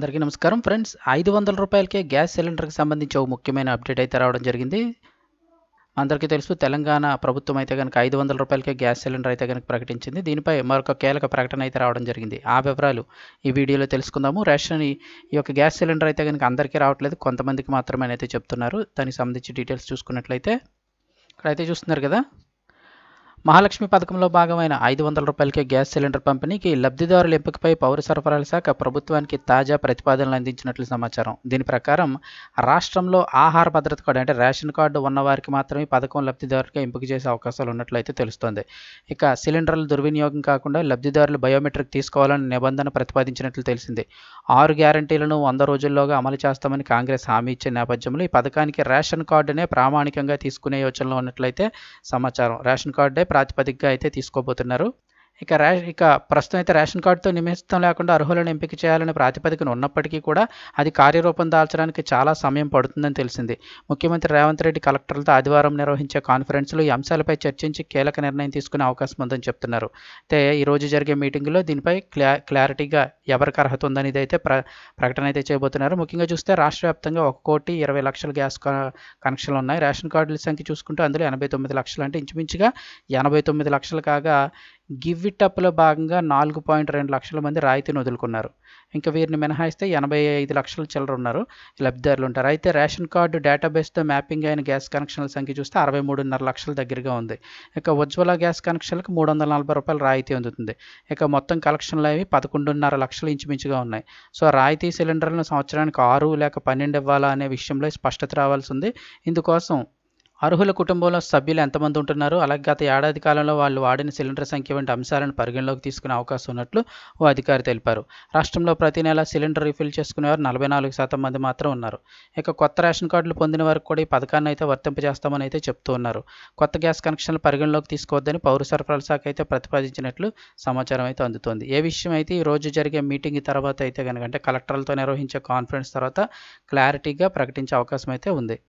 అందరికీ నమస్కారం ఫ్రెండ్స్. ఐదు వందల రూపాయలకే గ్యాస్ సిలిండర్కి సంబంధించి ఒక ముఖ్యమైన అప్డేట్ అయితే రావడం జరిగింది. అందరికీ తెలుసు తెలంగాణ ప్రభుత్వం అయితే కనుక ఐదు వందల రూపాయలకే గ్యాస్ సిలిండర్ అయితే కనుక ప్రకటించింది. దీనిపై మరొక కీలక ప్రకటన అయితే రావడం జరిగింది. ఆ వివరాలు ఈ వీడియోలో తెలుసుకుందాము. రేషన్ ఈ యొక్క గ్యాస్ సిలిండర్ అయితే కనుక అందరికీ రావట్లేదు. కొంతమందికి మాత్రమే అయితే చెప్తున్నారు. దానికి సంబంధించి డీటెయిల్స్ చూసుకున్నట్లయితే ఇక్కడైతే చూస్తున్నారు కదా. మహాలక్ష్మి పథకంలో భాగమైన ఐదు వందల రూపాయలకే గ్యాస్ సిలిండర్ పంపిణీకి లబ్ధిదారుల ఎంపికపై పౌర సరఫరాల శాఖ ప్రభుత్వానికి తాజా ప్రతిపాదనలు అందించినట్లు సమాచారం. దీని ప్రకారం రాష్ట్రంలో ఆహార భద్రత కార్డు అంటే రేషన్ కార్డు ఉన్నవారికి మాత్రమే ఈ పథకం లబ్ధిదారుగా ఎంపిక చేసే అవకాశాలు ఉన్నట్లయితే తెలుస్తోంది. ఇక సిలిండర్ల దుర్వినియోగం కాకుండా లబ్ధిదారులు బయోమెట్రిక్ తీసుకోవాలని నిబంధన ప్రతిపాదించినట్లు తెలిసింది. ఆరు గ్యారంటీలను వంద రోజుల్లోగా అమలు చేస్తామని కాంగ్రెస్ హామీ ఇచ్చే నేపథ్యంలో ఈ పథకానికి రేషన్ కార్డునే ప్రామాణికంగా తీసుకునే యోచనలో ఉన్నట్లయితే సమాచారం. రేషన్ కార్డే ప్రాతిపదికగా అయితే తీసుకోబోతున్నారు. ఇక రా ఇక ప్రస్తుతం అయితే రేషన్ కార్డుతో నిమిత్తం లేకుండా అర్హులను ఎంపిక చేయాలనే ప్రాతిపదికన ఉన్నప్పటికీ కూడా అది కార్యరూపం దాల్చడానికి చాలా సమయం పడుతుందని తెలిసింది. ముఖ్యమంత్రి రేవంత్ రెడ్డి కలెక్టర్లతో ఆదివారం నిర్వహించే కాన్ఫరెన్స్లో ఈ అంశాలపై చర్చించి కీలక నిర్ణయం తీసుకునే అవకాశం ఉందని చెప్తున్నారు. అయితే ఈరోజు జరిగే మీటింగ్లో దీనిపై క్లా క్లారిటీగా ఎవరికి అర్హత ఉందనేది అయితే ప్ర ప్రకటన అయితే చేయబోతున్నారు ముఖ్యంగా చూస్తే రాష్ట్ర వ్యాప్తంగా ఒక కోటి ఇరవై లక్షల గ్యాస్ కనెక్షన్లు ఉన్నాయి. రేషన్ కార్డుల సంఖ్య చూసుకుంటే అందులో ఎనభై తొమ్మిది లక్షలు అంటే ఇంచుమించుగా ఎనభై తొమ్మిది లక్షలు కాగా గివ్ ఇట్ అప్లో భాగంగా నాలుగు పాయింట్ రెండు లక్షల మంది రాయితీని వదులుకున్నారు. ఇంకా వీరిని మినహాయిస్తే ఎనభై ఐదు లక్షల చిల్లర ఉన్నారు లబ్ధిదారులు ఉంటారు. అయితే రేషన్ కార్డు డేటాబేస్తో మ్యాపింగ్ అయిన గ్యాస్ కనెక్షన్ల సంఖ్య చూస్తే అరవై మూడున్నర లక్షల దగ్గరగా ఉంది. ఇక ఉజ్వల గ్యాస్ కనెక్షన్లకు మూడు వందల నలభై రూపాయలు రాయితీ అందుతుంది. ఇక మొత్తం కలెక్షన్లు అవి పదకొండున్నర లక్షలు ఇంచుమించుగా ఉన్నాయి. సో రాయితీ సిలిండర్లను సంవత్సరానికి ఆరు లేక పన్నెండు ఇవ్వాలా అనే విషయంలో స్పష్టత రావాల్సి ఉంది. ఇందుకోసం అర్హుల కుటుంబంలో సభ్యులు ఎంతమంది ఉంటున్నారు? అలాగే గత ఏడాది కాలంలో వాళ్ళు వాడిన సిలిండర్ సంఖ్య వంటి అంశాలను పరిగణలోకి తీసుకునే అవకాశం ఉన్నట్లు ఓ అధికారి తెలిపారు. రాష్ట్రంలో ప్రతి నెల సిలిండర్ రీఫిల్ చేసుకునేవారు నలభై నాలుగు శాతం మంది మాత్రం ఉన్నారు. ఇక కొత్త రేషన్ కార్డులు పొందిన వారికి కూడా ఈ పథకాన్ని అయితే వర్తింపజేస్తామని అయితే చెప్తూ ఉన్నారు. కొత్త గ్యాస్ కనెక్షన్లు పరిగణలోకి తీసుకోవద్దని పౌర సరఫరాల శాఖ అయితే ప్రతిపాదించినట్లు సమాచారం అయితే అందుతోంది. ఏ విషయం అయితే ఈ రోజు జరిగే మీటింగ్ తర్వాత అయితే కనుక అంటే కలెక్టర్లతో నిర్వహించే కాన్ఫరెన్స్ తర్వాత క్లారిటీగా ప్రకటించే అవకాశం అయితే ఉంది.